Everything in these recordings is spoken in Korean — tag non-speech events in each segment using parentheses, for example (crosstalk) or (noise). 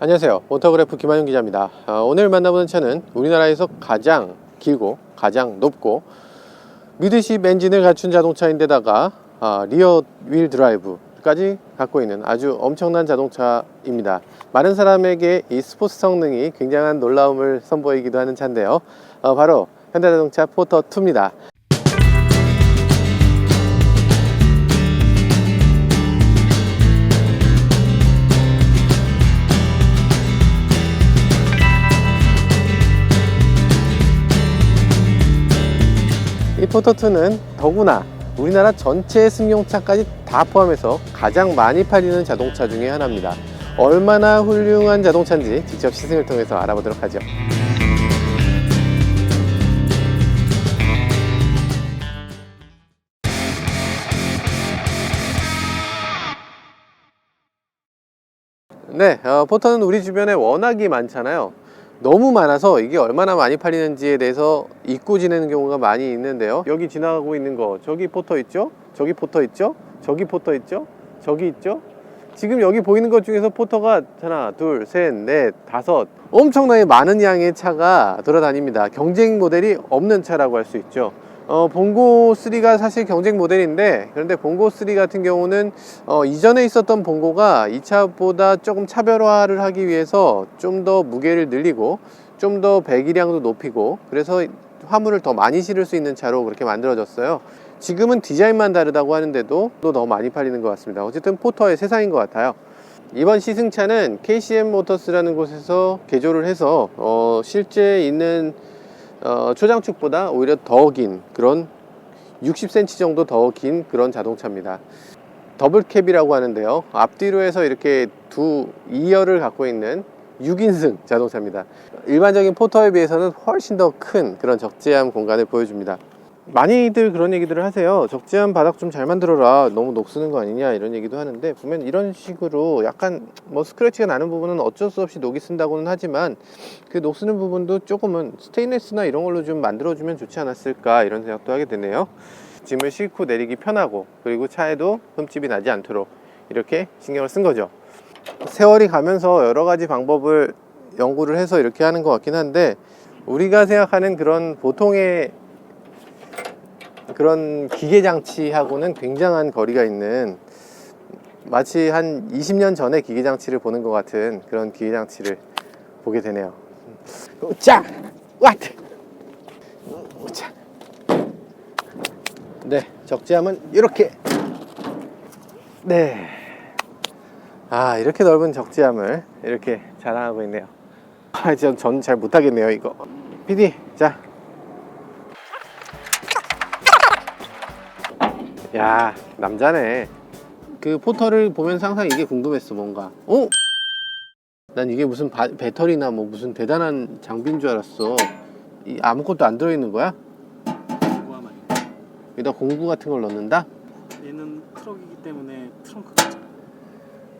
안녕하세요. 모터그래프 김한용 기자입니다. 어, 오늘 만나보는 차는 우리나라에서 가장 길고 가장 높고 미드십 엔진을 갖춘 자동차인데다가 아, 리어 윌 드라이브까지 갖고 있는 아주 엄청난 자동차입니다. 많은 사람에게 이 스포츠 성능이 굉장한 놀라움을 선보이기도 하는 차인데요. 어, 바로 현대자동차 포터2입니다. 이 포터2는 더구나 우리나라 전체 승용차까지 다 포함해서 가장 많이 팔리는 자동차 중에 하나입니다. 얼마나 훌륭한 자동차인지 직접 시승을 통해서 알아보도록 하죠. 네, 어, 포터는 우리 주변에 워낙이 많잖아요. 너무 많아서 이게 얼마나 많이 팔리는지에 대해서 잊고 지내는 경우가 많이 있는데요. 여기 지나가고 있는 거, 저기 포터 있죠? 저기 포터 있죠? 저기 포터 있죠? 저기 있죠? 지금 여기 보이는 것 중에서 포터가 하나, 둘, 셋, 넷, 다섯 엄청나게 많은 양의 차가 돌아다닙니다. 경쟁 모델이 없는 차라고 할 수 있죠. 어, 봉고 3가 사실 경쟁 모델인데 그런데 봉고 3 같은 경우는 어, 이전에 있었던 봉고가 이 차보다 조금 차별화를 하기 위해서 좀 더 무게를 늘리고 좀 더 배기량도 높이고 그래서 화물을 더 많이 실을 수 있는 차로 그렇게 만들어졌어요. 지금은 디자인만 다르다고 하는데도 또더 많이 팔리는 것 같습니다. 어쨌든 포터의 세상인 것 같아요. 이번 시승차는 KCM 모터스라는 곳에서 개조를 해서 어, 실제 있는 어, 초장축보다 오히려 더 긴 그런 60cm 정도 더 긴 그런 자동차입니다. 더블 캡이라고 하는데요. 앞뒤로 해서 이렇게 두 2열을 갖고 있는 6인승 자동차입니다. 일반적인 포터에 비해서는 훨씬 더 큰 그런 적재함 공간을 보여줍니다. 많이들 그런 얘기들을 하세요. 적재함 바닥 좀 잘 만들어라. 너무 녹 쓰는 거 아니냐 이런 얘기도 하는데 보면 이런 식으로 약간 뭐 스크래치가 나는 부분은 어쩔 수 없이 녹이 쓴다고는 하지만 그 녹 쓰는 부분도 조금은 스테인레스나 이런 걸로 좀 만들어주면 좋지 않았을까 이런 생각도 하게 되네요. 짐을 싣고 내리기 편하고 그리고 차에도 흠집이 나지 않도록 이렇게 신경을 쓴 거죠. 세월이 가면서 여러 가지 방법을 연구를 해서 이렇게 하는 것 같긴 한데 우리가 생각하는 그런 보통의 그런 기계 장치하고는 굉장한 거리가 있는 마치 한 20년 전에 기계 장치를 보는 것 같은 그런 기계 장치를 보게 되네요. 자, 왓, 자. 네, 적재함은 이렇게. 네. 아, 이렇게 넓은 적재함을 이렇게 자랑하고 있네요. 아, 전 잘 못하겠네요, 이거. PD, 자, 야 남자네 그 포터를 보면서 항상 이게 궁금했어 뭔가 어? 난 이게 무슨 바- 배터리나 뭐 무슨 대단한 장비인 줄 알았어 이 아무것도 안 들어있는 거야? 여기다 공구 같은 걸 넣는다? 얘는 트럭이기 때문에 트렁크가 있잖아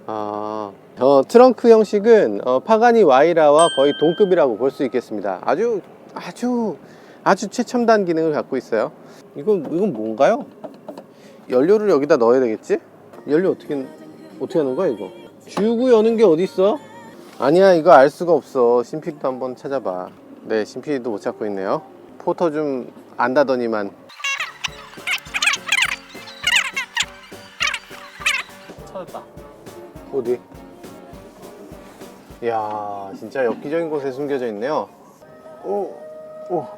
아, 어, 트렁크 형식은 어, 파가니 와이라와 거의 동급이라고 볼 수 있겠습니다 아주 아주 아주 최첨단 기능을 갖고 있어요 이건 이건 뭔가요? 연료를 여기다 넣어야 되겠지? 연료 어떻게 어떻게 하는 거야 이거? 주고 여는 게 어디 있어? 아니야 이거 알 수가 없어 신피도 한번 찾아봐 네 신피도 못 찾고 있네요 포터 좀 안다더니만 찾았다 어디? 이야 진짜 엽기적인 곳에 숨겨져 있네요 오, 오.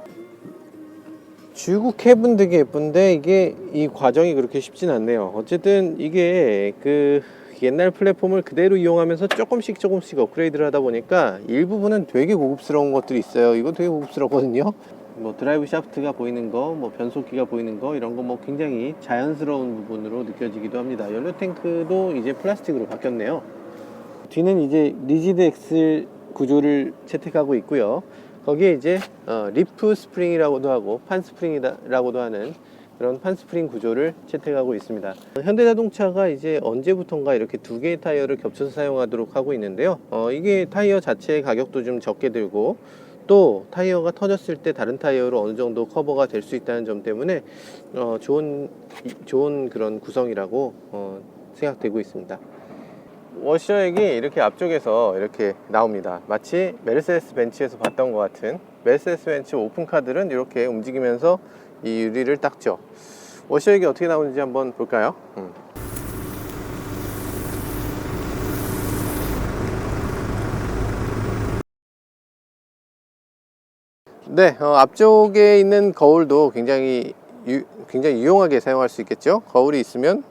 주구 캡은 되게 예쁜데 이게 이 과정이 그렇게 쉽진 않네요 어쨌든 이게 그 옛날 플랫폼을 그대로 이용하면서 조금씩 조금씩 업그레이드를 하다 보니까 일부분은 되게 고급스러운 것들이 있어요 이거 되게 고급스럽거든요 뭐 드라이브 샤프트가 보이는 거, 뭐 변속기가 보이는 거 이런 거 뭐 굉장히 자연스러운 부분으로 느껴지기도 합니다. 연료 탱크도 이제 플라스틱으로 바뀌었네요. 뒤는 이제 리지드 엑슬 구조를 채택하고 있고요. 거기에 이제 어, 리프 스프링이라고도 하고 판 스프링이라고도 하는 그런 판 스프링 구조를 채택하고 있습니다. 현대자동차가 이제 언제부턴가 이렇게 두 개의 타이어를 겹쳐서 사용하도록 하고 있는데요. 어, 이게 타이어 자체의 가격도 좀 적게 들고 또 타이어가 터졌을 때 다른 타이어로 어느 정도 커버가 될 수 있다는 점 때문에 어, 좋은 이- 좋은 그런 구성이라고 어, 생각되고 있습니다. 워셔액이 이렇게 앞쪽에서 이렇게 나옵니다. 마치 메르세데스 벤츠에서 봤던 것 같은 메르세데스 벤츠 오픈카들은 이렇게 움직이면서 이 유리를 닦죠. 워셔액이 어떻게 나오는지 한번 볼까요? 음. 네, 어, 앞쪽에 있는 거울도 굉장히 유, 굉장히 유용하게 사용할 수 있겠죠. 거울이 있으면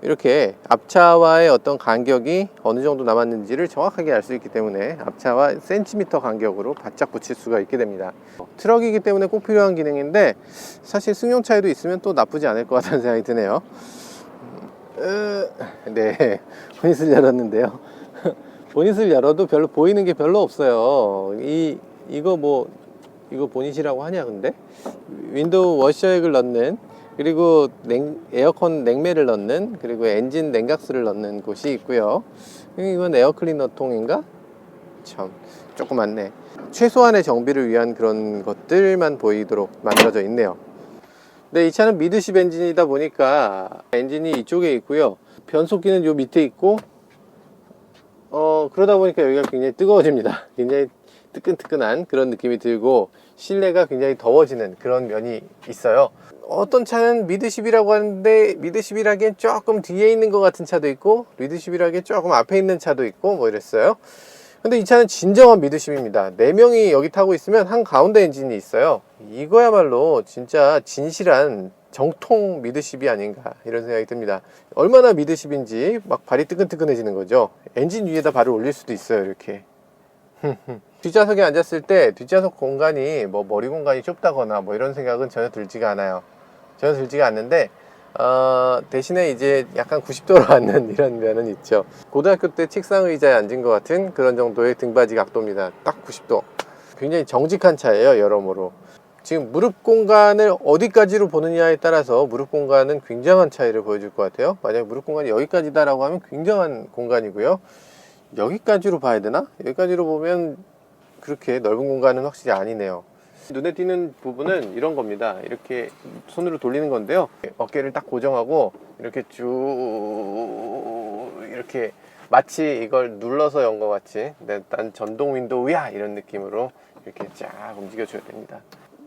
이렇게 앞차와의 어떤 간격이 어느 정도 남았는지를 정확하게 알 수 있기 때문에 앞차와 센티미터 간격으로 바짝 붙일 수가 있게 됩니다. 트럭이기 때문에 꼭 필요한 기능인데 사실 승용차에도 있으면 또 나쁘지 않을 것 같다는 생각이 드네요. 네, 보닛을 열었는데요. 보닛을 열어도 별로 보이는 게 별로 없어요. 이 이거 뭐 이거 보닛이라고 하냐 근데 윈도우 워셔액을 넣는 그리고 냉, 에어컨 냉매를 넣는 그리고 엔진 냉각수를 넣는 곳이 있고요. 이건 에어클리너 통인가? 참 조그맣네. 최소한의 정비를 위한 그런 것들만 보이도록 만들어져 있네요. 네, 이 차는 미드십 엔진이다 보니까 엔진이 이쪽에 있고요. 변속기는 요 밑에 있고 어 그러다 보니까 여기가 굉장히 뜨거워집니다. (laughs) 굉장히 뜨끈뜨끈한 그런 느낌이 들고 실내가 굉장히 더워지는 그런 면이 있어요 어떤 차는 미드십이라고 하는데 미드십이라기엔 조금 뒤에 있는 것 같은 차도 있고 미드십이라기엔 조금 앞에 있는 차도 있고 뭐 이랬어요. 근데 이 차는 진정한 미드십입니다. 4명이 여기 타고 있으면 한 가운데 엔진이 있어요. 이거야말로 진짜 진실한 정통 미드십이 아닌가 이런 생각이 듭니다. 얼마나 미드십인지 막 발이 뜨끈뜨끈해지는 거죠. 엔진 위에다 발을 올릴 수도 있어요 이렇게. (laughs) 뒷좌석에 앉았을 때 뒷좌석 공간이 뭐 머리 공간이 좁다거나 뭐 이런 생각은 전혀 들지가 않아요. 전혀 들지가 않는데 어, 대신에 이제 약간 90도로 (laughs) 앉는 이런 면은 있죠. 고등학교 때 책상 의자에 앉은 것 같은 그런 정도의 등받이 각도입니다. 딱 90도. 굉장히 정직한 차예요, 여러모로. 지금 무릎 공간을 어디까지로 보느냐에 따라서 무릎 공간은 굉장한 차이를 보여줄 것 같아요. 만약 무릎 공간이 여기까지다라고 하면 굉장한 공간이고요. 여기까지로 봐야 되나? 여기까지로 보면 그렇게 넓은 공간은 확실히 아니네요. 눈에 띄는 부분은 이런 겁니다. 이렇게 손으로 돌리는 건데요. 어깨를 딱 고정하고 이렇게 쭉 이렇게 마치 이걸 눌러서 연 것 같이 네, 난 전동 윈도우야 이런 느낌으로 이렇게 쫙 움직여 줘야 됩니다.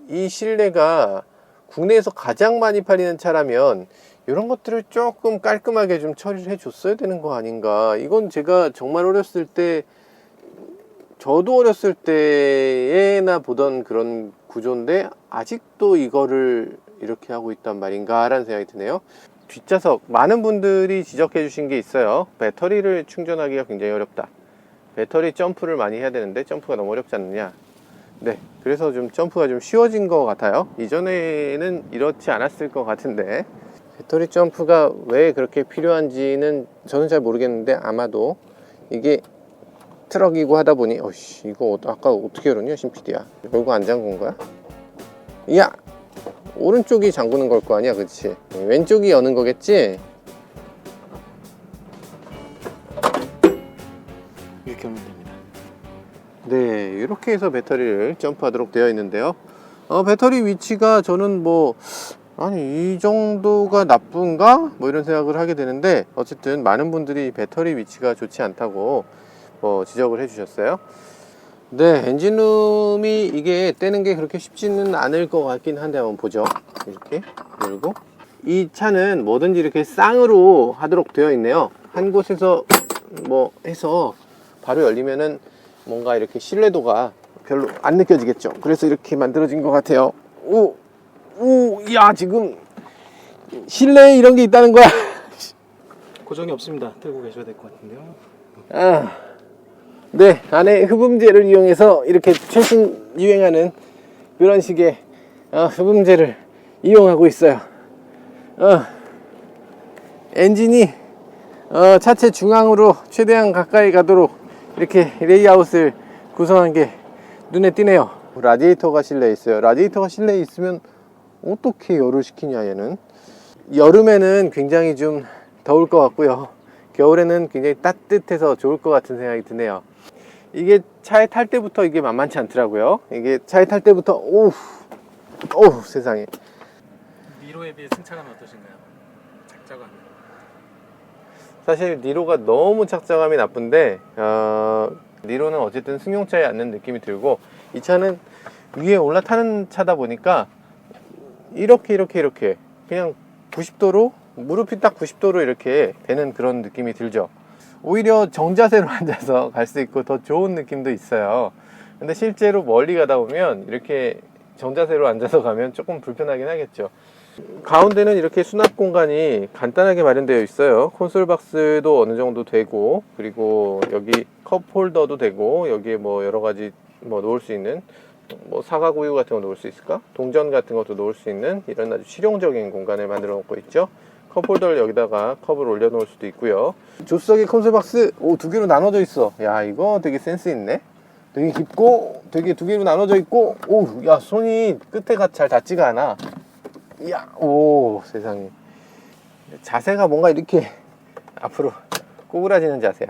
이 실내가 국내에서 가장 많이 팔리는 차라면 이런 것들을 조금 깔끔하게 좀 처리를 해 줬어야 되는 거 아닌가. 이건 제가 정말 어렸을 때 저도 어렸을 때에나 보던 그런 구조인데 아직도 이거를 이렇게 하고 있단 말인가 라는 생각이 드네요. 뒷좌석 많은 분들이 지적해 주신 게 있어요. 배터리를 충전하기가 굉장히 어렵다. 배터리 점프를 많이 해야 되는데 점프가 너무 어렵지 않느냐. 네 그래서 좀 점프가 좀 쉬워진 것 같아요. 이전에는 이렇지 않았을 것 같은데. 배터리 점프가 왜 그렇게 필요한지는 저는 잘 모르겠는데 아마도 이게 트럭이고 하다 보니 어씨 이거 어- 아까 어떻게 열었냐 신PD야. 이거 안 잠근 거야? 야! 오른쪽이 잠그는 걸 거 아니야 그치? 왼쪽이 여는 거겠지? 이렇게 하면 됩니다. 네 이렇게 해서 배터리를 점프하도록 되어 있는데요. 어, 배터리 위치가 저는 뭐 아니 이 정도가 나쁜가? 뭐 이런 생각을 하게 되는데 어쨌든 많은 분들이 배터리 위치가 좋지 않다고 뭐 지적을 해주셨어요. 네, 엔진룸이 이게 떼는 게 그렇게 쉽지는 않을 것 같긴 한데 한번 보죠. 이렇게 열고 이 차는 뭐든지 이렇게 쌍으로 하도록 되어 있네요. 한 곳에서 뭐 해서 바로 열리면은 뭔가 이렇게 신뢰도가 별로 안 느껴지겠죠. 그래서 이렇게 만들어진 것 같아요. 오, 오, 야 지금 실내에 이런 게 있다는 거야. 고정이 없습니다. 들고 계셔야 될 것 같은데요. 아, 네, 안에 흡음재를 이용해서 이렇게 최신 유행하는 그런 식의 어, 흡음재를 이용하고 있어요. 어, 엔진이 어, 차체 중앙으로 최대한 가까이 가도록 이렇게 레이아웃을 구성한 게 눈에 띄네요. 라디에이터가 실내에 있어요. 라디에이터가 실내에 있으면 어떻게 열을 시키냐 얘는. 여름에는 굉장히 좀 더울 것 같고요. 겨울에는 굉장히 따뜻해서 좋을 것 같은 생각이 드네요. 이게 차에 탈 때부터 이게 만만치 않더라고요. 이게 차에 탈 때부터 오우, 오우 세상에. 미로에 비해 승차감이 어떠신가요? 작작한. 사실 니로가 너무 착장감이 나쁜데 어, 니로는 어쨌든 승용차에 앉는 느낌이 들고 이 차는 위에 올라타는 차다 보니까 이렇게 이렇게 이렇게 그냥 90도로 무릎이 딱 90도로 이렇게 되는 그런 느낌이 들죠. 오히려 정자세로 (laughs) 앉아서 갈 수 있고 더 좋은 느낌도 있어요. 근데 실제로 멀리 가다 보면 이렇게 정자세로 앉아서 가면 조금 불편하긴 하겠죠. 가운데는 이렇게 수납 공간이 간단하게 마련되어 있어요. 콘솔 박스도 어느 정도 되고, 그리고 여기 컵 홀더도 되고, 여기에 뭐 여러 가지 뭐 놓을 수 있는 뭐 사과 구유 같은 거 놓을 수 있을까? 동전 같은 것도 놓을 수 있는 이런 아주 실용적인 공간을 만들어 놓고 있죠. 컵 홀더를 여기다가 컵을 올려 놓을 수도 있고요. 조수석의 콘솔 박스 오 두 개로 나눠져 있어. 야 이거 되게 센스 있네. 되게 깊고 되게 두 개로 나눠져 있고 오 야 손이 끝에가 잘 닿지가 않아. 이야 오 세상에 자세가 뭔가 이렇게 (laughs) 앞으로 꼬부라지는 자세야.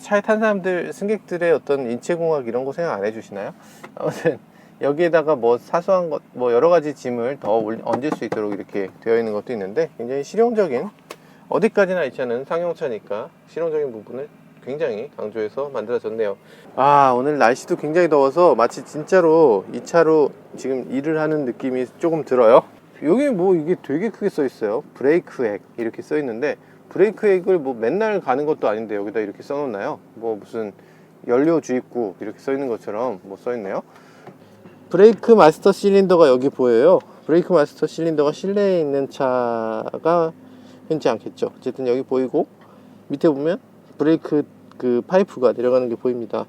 차에 탄 사람들 승객들의 어떤 인체공학 이런 거 생각 안 해주시나요? 아무튼 여기에다가 뭐 사소한 것, 뭐 여러 가지 짐을 더 올- 얹을 수 있도록 이렇게 되어 있는 것도 있는데 굉장히 실용적인 어디까지나 이 차는 상용차니까 실용적인 부분을 굉장히 강조해서 만들어졌네요. 아 오늘 날씨도 굉장히 더워서 마치 진짜로 이 차로 지금 일을 하는 느낌이 조금 들어요. 여기 뭐 이게 되게 크게 써 있어요. 브레이크 액 이렇게 써 있는데 브레이크 액을 뭐 맨날 가는 것도 아닌데 여기다 이렇게 써 놓나요? 뭐 무슨 연료 주입구 이렇게 써 있는 것처럼 뭐 써 있네요. 브레이크 마스터 실린더가 여기 보여요. 브레이크 마스터 실린더가 실내에 있는 차가 흔치 않겠죠. 어쨌든 여기 보이고 밑에 보면 브레이크 그 파이프가 내려가는 게 보입니다.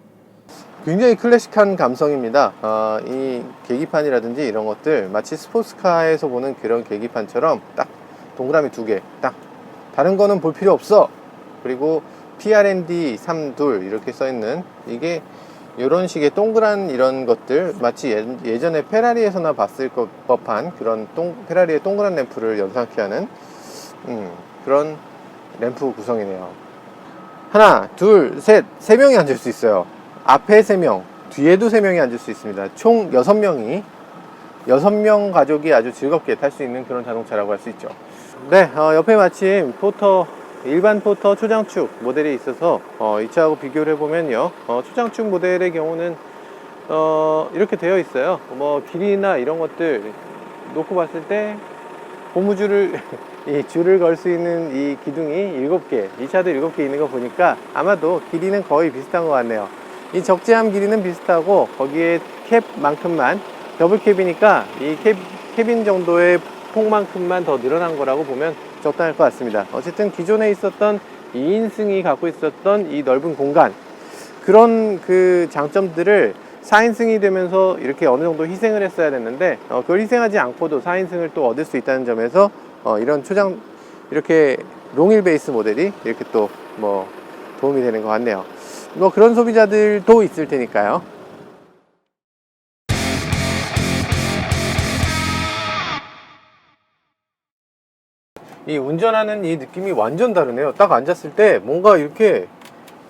굉장히 클래식한 감성입니다. 아, 이 계기판이라든지 이런 것들 마치 스포츠카에서 보는 그런 계기판처럼 딱 동그라미 두 개, 딱 다른 거는 볼 필요 없어. 그리고 PRND 32 이렇게 써 있는 이게 이런 식의 동그란 이런 것들 마치 예, 예전에 페라리에서나 봤을 것 법한 그런 동, 페라리의 동그란 램프를 연상케 하는 음, 그런 램프 구성이네요. 하나, 둘, 셋, 세 명이 앉을 수 있어요. 앞에 세 명, 뒤에도 세 명이 앉을 수 있습니다. 총 여섯 명이 여섯 명 가족이 아주 즐겁게 탈 수 있는 그런 자동차라고 할 수 있죠. 네, 어, 옆에 마침 포터 일반 포터 초장축 모델이 있어서 어, 이 차하고 비교를 해보면요, 어, 초장축 모델의 경우는 어, 이렇게 되어 있어요. 뭐 길이나 이런 것들 놓고 봤을 때 고무줄을 (laughs) 이 줄을 걸 수 있는 이 기둥이 7개, 이 차도 7개 있는 거 보니까 아마도 길이는 거의 비슷한 것 같네요. 이 적재함 길이는 비슷하고 거기에 캡만큼만 더블 캡이니까 이 캡, 캡인 정도의 폭만큼만 더 늘어난 거라고 보면 적당할 것 같습니다. 어쨌든 기존에 있었던 2인승이 갖고 있었던 이 넓은 공간 그런 그 장점들을 4인승이 되면서 이렇게 어느 정도 희생을 했어야 됐는데 어, 그걸 희생하지 않고도 4인승을 또 얻을 수 있다는 점에서 어, 이런 초장 이렇게 롱일 베이스 모델이 이렇게 또 뭐 도움이 되는 것 같네요. 뭐 그런 소비자들도 있을 테니까요. 이 운전하는 이 느낌이 완전 다르네요. 딱 앉았을 때 뭔가 이렇게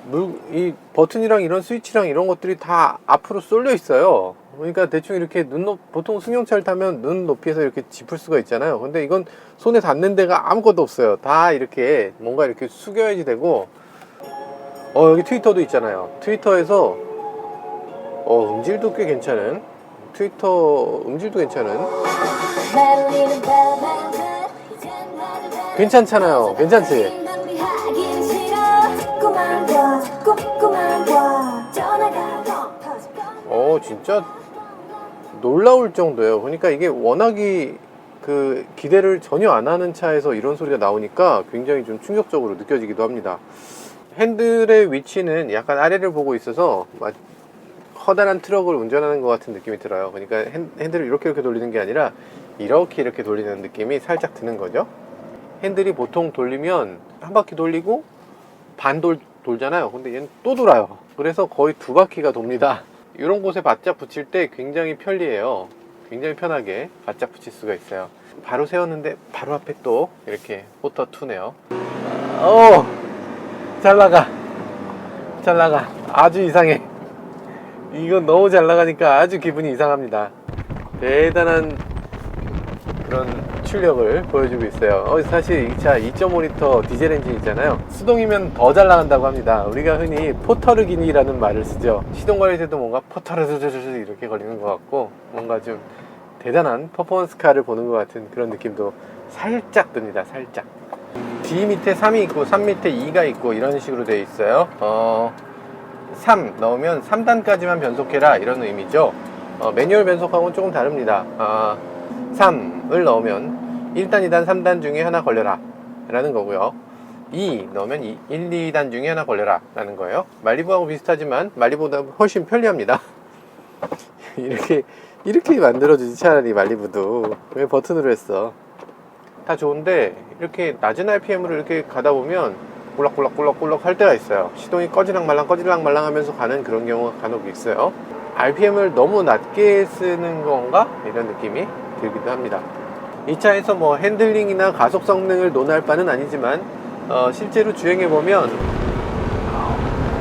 물, 이 버튼이랑 이런 스위치랑 이런 것들이 다 앞으로 쏠려 있어요. 그러니까 대충 이렇게 눈 높, 보통 승용차를 타면 눈 높이에서 이렇게 짚을 수가 있잖아요. 근데 이건 손에 닿는 데가 아무것도 없어요. 다 이렇게 뭔가 이렇게 숙여야지 되고, 어, 여기 트위터도 있잖아요. 트위터에서, 어, 음질도 꽤 괜찮은, 트위터 음질도 괜찮은, 괜찮잖아요. 괜찮지? 어 진짜 놀라울 정도예요. 그러니까 이게 워낙이 그 기대를 전혀 안 하는 차에서 이런 소리가 나오니까 굉장히 좀 충격적으로 느껴지기도 합니다. 핸들의 위치는 약간 아래를 보고 있어서 막 커다란 트럭을 운전하는 것 같은 느낌이 들어요. 그러니까 핸, 핸들을 이렇게 이렇게 돌리는 게 아니라 이렇게 이렇게 돌리는 느낌이 살짝 드는 거죠. 핸들이 보통 돌리면 한 바퀴 돌리고 반 돌 돌잖아요. 근데 얘는 또 돌아요. 그래서 거의 두 바퀴가 돕니다. 이런 곳에 바짝 붙일 때 굉장히 편리해요. 굉장히 편하게 바짝 붙일 수가 있어요. 바로 세웠는데 바로 앞에 또 이렇게 포터 2네요. 오, 잘 나가. 잘 나가. 아주 이상해. 이건 너무 잘 나가니까 아주 기분이 이상합니다. 대단한 그런 노출력을 보여주고 있어요. 어, 사실 이 차 2.5L 디젤 엔진 있잖아요. 수동이면 더 잘 나간다고 합니다. 우리가 흔히 포터르기니라는 말을 쓰죠. 시동 걸릴 때도 뭔가 포터르르르 이렇게 걸리는 것 같고 뭔가 좀 대단한 퍼포먼스 카를 보는 것 같은 그런 느낌도 살짝 듭니다. 살짝. D 밑에 3이 있고 3 밑에 2가 있고 이런 식으로 되어 있어요. 어, 3 넣으면 3단까지만 변속해라 이런 의미죠. 어, 매뉴얼 변속하고는 조금 다릅니다. 아, 3을 넣으면 1단, 2단, 3단 중에 하나 걸려라 라는 거고요. 2 넣으면 2, 1, 2단 중에 하나 걸려라 라는 거예요. 말리부하고 비슷하지만 말리보다 훨씬 편리합니다. (laughs) 이렇게 이렇게 만들어주지 차라리 말리부도 왜 버튼으로 했어? 다 좋은데 이렇게 낮은 RPM으로 이렇게 가다 보면 꿀럭꿀럭꿀럭꿀럭 할 때가 있어요. 시동이 꺼지락 말랑 꺼지락 말랑 하면서 가는 그런 경우가 간혹 있어요. RPM을 너무 낮게 쓰는 건가? 이런 느낌이 들기도 합니다. 이 차에서 뭐 핸들링이나 가속 성능을 논할 바는 아니지만 어, 실제로 주행해 보면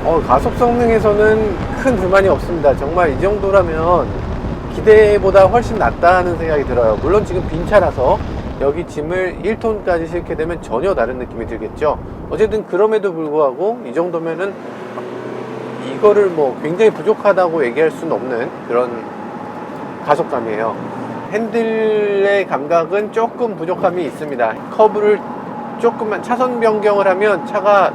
어, 가속 성능에서는 큰 불만이 없습니다. 정말 이 정도라면 기대보다 훨씬 낫다는 생각이 들어요. 물론 지금 빈 차라서 여기 짐을 1톤까지 싣게 되면 전혀 다른 느낌이 들겠죠. 어쨌든 그럼에도 불구하고 이 정도면은 이거를 뭐 굉장히 부족하다고 얘기할 수는 없는 그런 가속감이에요. 핸들의 감각은 조금 부족함이 있습니다. 커브를 조금만 차선 변경을 하면 차가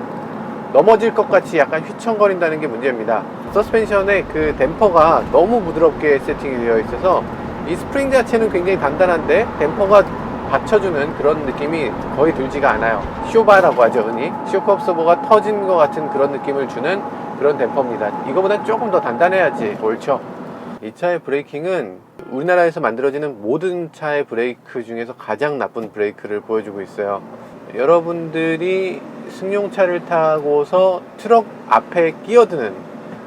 넘어질 것 같이 약간 휘청거린다는 게 문제입니다. 서스펜션의 그 댐퍼가 너무 부드럽게 세팅이 되어 있어서 이 스프링 자체는 굉장히 단단한데 댐퍼가 받쳐주는 그런 느낌이 거의 들지가 않아요. 쇼바라고 하죠, 흔히. 쇼크 업서버가 터진 것 같은 그런 느낌을 주는 그런 댐퍼입니다. 이거보다 조금 더 단단해야지 옳죠. 이 차의 브레이킹은 우리나라에서 만들어지는 모든 차의 브레이크 중에서 가장 나쁜 브레이크를 보여주고 있어요. 여러분들이 승용차를 타고서 트럭 앞에 끼어드는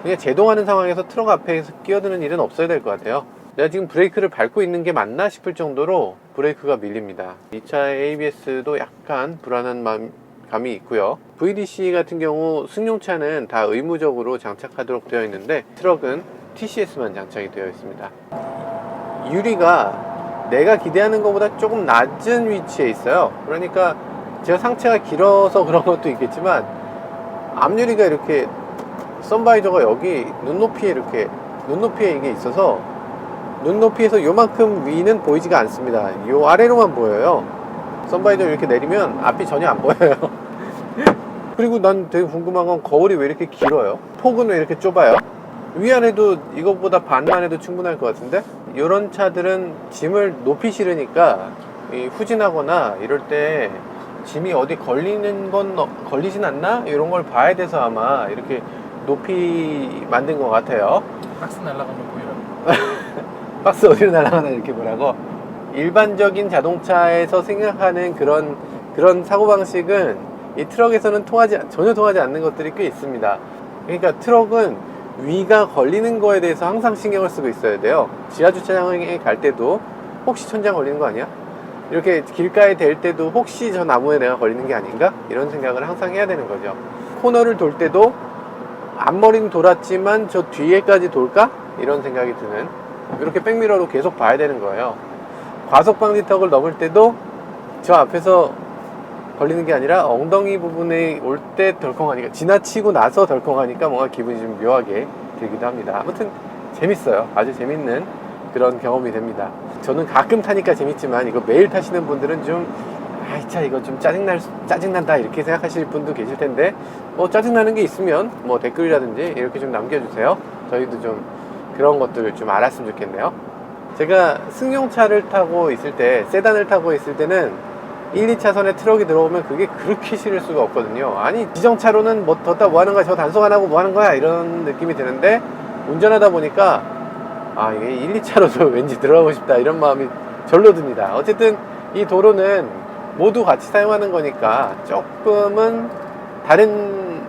그냥 제동하는 상황에서 트럭 앞에서 끼어드는 일은 없어야 될 것 같아요. 내가 지금 브레이크를 밟고 있는 게 맞나 싶을 정도로 브레이크가 밀립니다. 이 차의 ABS도 약간 불안한 마음, 감이 있고요. VDC 같은 경우 승용차는 다 의무적으로 장착하도록 되어 있는데 트럭은 TCS만 장착이 되어 있습니다. 유리가 내가 기대하는 것보다 조금 낮은 위치에 있어요. 그러니까 제가 상체가 길어서 그런 것도 있겠지만 앞유리가 이렇게 선바이저가 여기 눈높이에 이렇게 눈높이에 이게 있어서 눈높이에서 요만큼 위는 보이지가 않습니다. 요 아래로만 보여요. 선바이저 이렇게 내리면 앞이 전혀 안 보여요. (laughs) 그리고 난 되게 궁금한 건 거울이 왜 이렇게 길어요? 폭은 왜 이렇게 좁아요? 위안에도 이것보다 반만 해도 충분할 것 같은데? 이런 차들은 짐을 높이 실으니까 이 후진하거나 이럴 때 짐이 어디 걸리는 건 어- 걸리진 않나? 이런 걸 봐야 돼서 아마 이렇게 높이 만든 것 같아요. 박스 날아가면 보이라. (laughs) 박스 어디로 날아가나 이렇게 보라고 일반적인 자동차에서 생각하는 그런 그런 사고 방식은 이 트럭에서는 통하지 전혀 통하지 않는 것들이 꽤 있습니다 그러니까 트럭은 위가 걸리는 거에 대해서 항상 신경을 쓰고 있어야 돼요 지하 주차장에 갈 때도 혹시 천장 걸리는 거 아니야? 이렇게 길가에 댈 때도 혹시 저 나무에 내가 걸리는 게 아닌가? 이런 생각을 항상 해야 되는 거죠 코너를 돌 때도 앞머리는 돌았지만 저 뒤에까지 돌까? 이런 생각이 드는 이렇게 백미러로 계속 봐야 되는 거예요. 과속 방지턱을 넘을 때도 저 앞에서 걸리는 게 아니라 엉덩이 부분에 올 때 덜컹하니까 지나치고 나서 덜컹하니까 뭔가 기분이 좀 묘하게 들기도 합니다. 아무튼 재밌어요. 아주 재밌는 그런 경험이 됩니다. 저는 가끔 타니까 재밌지만 이거 매일 타시는 분들은 좀 아이 차 이거 좀 짜증날 수- 짜증난다 이렇게 생각하실 분도 계실 텐데 뭐 짜증나는 게 있으면 뭐 댓글이라든지 이렇게 좀 남겨주세요. 저희도 좀 그런 것들을 좀 알았으면 좋겠네요. 제가 승용차를 타고 있을 때, 세단을 타고 있을 때는 1, 2차선에 트럭이 들어오면 그게 그렇게 싫을 수가 없거든요. 아니, 지정차로는 뭐 뒀다 뭐 하는 거야? 저 단속 안 하고 뭐 하는 거야? 이런 느낌이 드는데, 운전하다 보니까, 아, 이게 1, 2차로도 (laughs) 왠지 들어가고 싶다. 이런 마음이 절로 듭니다. 어쨌든 이 도로는 모두 같이 사용하는 거니까 조금은 다른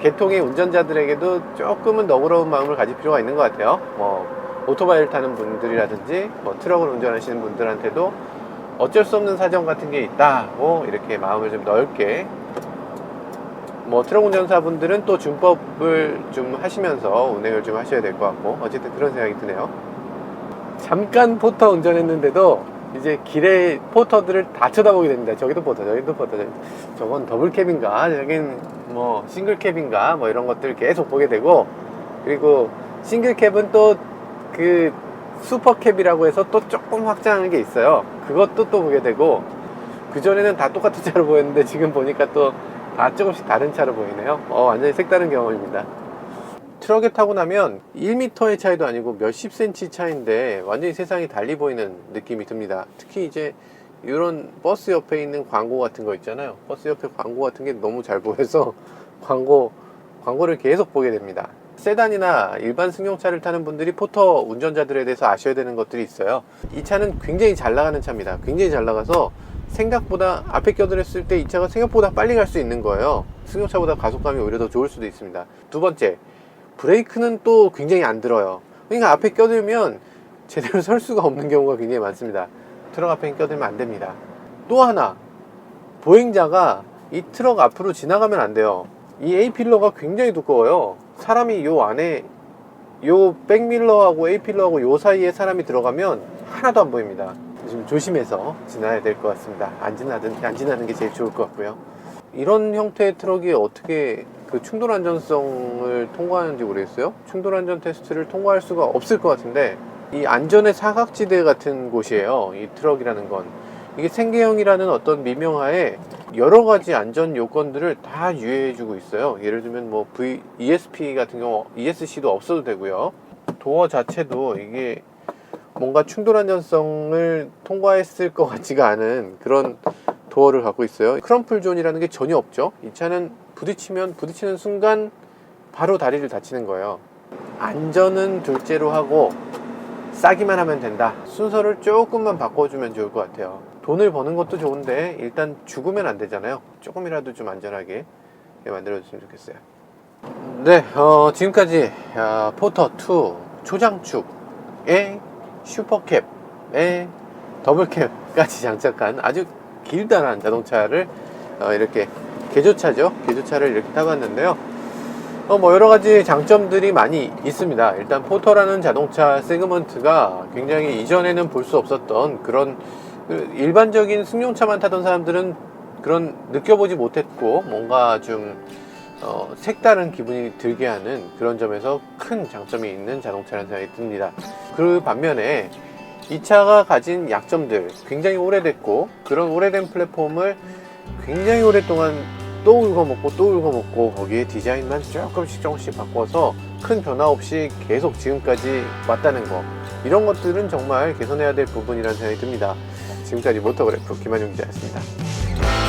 계통의 운전자들에게도 조금은 너그러운 마음을 가질 필요가 있는 것 같아요. 뭐 오토바이를 타는 분들이라든지 뭐 트럭을 운전하시는 분들한테도 어쩔 수 없는 사정 같은 게 있다고 이렇게 마음을 좀 넓게 뭐 트럭 운전사분들은 또 준법을 좀 하시면서 운행을 좀 하셔야 될 것 같고 어쨌든 그런 생각이 드네요. 잠깐 포터 운전했는데도 이제 길에 포터들을 다 쳐다보게 됩니다. 저기도 포터, 저기도 포터, 저기. 저건 더블 캡인가? 저긴 뭐 싱글 캡인가? 뭐 이런 것들 계속 보게 되고 그리고 싱글 캡은 또 그 슈퍼 캡이라고 해서 또 조금 확장하는 게 있어요. 그것도 또 보게 되고 그 전에는 다 똑같은 (laughs) 차로 보였는데 지금 보니까 또 다 조금씩 다른 차로 보이네요. 어, 완전히 색다른 경험입니다. 트럭에 타고 나면 1m의 차이도 아니고 몇십 센치 차인데 완전히 세상이 달리 보이는 느낌이 듭니다. 특히 이제 이런 버스 옆에 있는 광고 같은 거 있잖아요. 버스 옆에 광고 같은 게 너무 잘 보여서 (laughs) 광고, 광고를 계속 보게 됩니다. 세단이나 일반 승용차를 타는 분들이 포터 운전자들에 대해서 아셔야 되는 것들이 있어요. 이 차는 굉장히 잘 나가는 차입니다. 굉장히 잘 나가서 생각보다 앞에 껴들었을 때 이 차가 생각보다 빨리 갈 수 있는 거예요. 승용차보다 가속감이 오히려 더 좋을 수도 있습니다. 두 번째, 브레이크는 또 굉장히 안 들어요. 그러니까 앞에 껴들면 제대로 (laughs) 설 수가 없는 경우가 굉장히 많습니다. 트럭 앞에 껴들면 안 됩니다. 또 하나, 보행자가 이 트럭 앞으로 지나가면 안 돼요. 이 A필러가 굉장히 두꺼워요. 사람이 요 안에 요 백밀러하고 A필러하고 요 사이에 사람이 들어가면 하나도 안 보입니다. 좀 조심해서 지나야 될 것 같습니다. 안 지나든 안 지나는 게 제일 좋을 것 같고요. 이런 형태의 트럭이 어떻게 그 충돌 안전성을 통과하는지 모르겠어요. 충돌 안전 테스트를 통과할 수가 없을 것 같은데 이 안전의 사각지대 같은 곳이에요. 이 트럭이라는 건 이게 생계형이라는 어떤 미명하에 여러 가지 안전 요건들을 다 유예해주고 있어요. 예를 들면 뭐 V, ESP 같은 경우 ESC도 없어도 되고요. 도어 자체도 이게 뭔가 충돌 안전성을 통과했을 것 같지가 않은 그런 도어를 갖고 있어요. 크럼플 존이라는 게 전혀 없죠. 이 차는 부딪히면 부딪히는 순간 바로 다리를 다치는 거예요. 안전은 둘째로 하고 싸기만 하면 된다. 순서를 조금만 바꿔주면 좋을 것 같아요. 돈을 버는 것도 좋은데 일단 죽으면 안 되잖아요. 조금이라도 좀 안전하게 만들어줬으면 좋겠어요. 네, 어, 지금까지 아, 포터2 초장축의 슈퍼캡의 더블캡까지 (laughs) 장착한 아주 길다란 자동차를 어, 이렇게 개조차죠. 개조차를 이렇게 타봤는데요. 어, 뭐 여러 가지 장점들이 많이 있습니다. 일단 포터라는 자동차 세그먼트가 굉장히 이전에는 볼 수 없었던 그런 그 일반적인 승용차만 타던 사람들은 그런 느껴보지 못했고 뭔가 좀 어, 색다른 기분이 들게 하는 그런 점에서 큰 장점이 있는 자동차라는 생각이 듭니다. 그 반면에 이 차가 가진 약점들 굉장히 오래됐고 그런 오래된 플랫폼을 굉장히 오랫동안 또 울거먹고 또 울거먹고 거기에 디자인만 조금씩 조금씩 바꿔서 큰 변화 없이 계속 지금까지 왔다는 거 이런 것들은 정말 개선해야 될 부분이라는 생각이 듭니다. 지금까지 모터그래프 김한용 기자였습니다.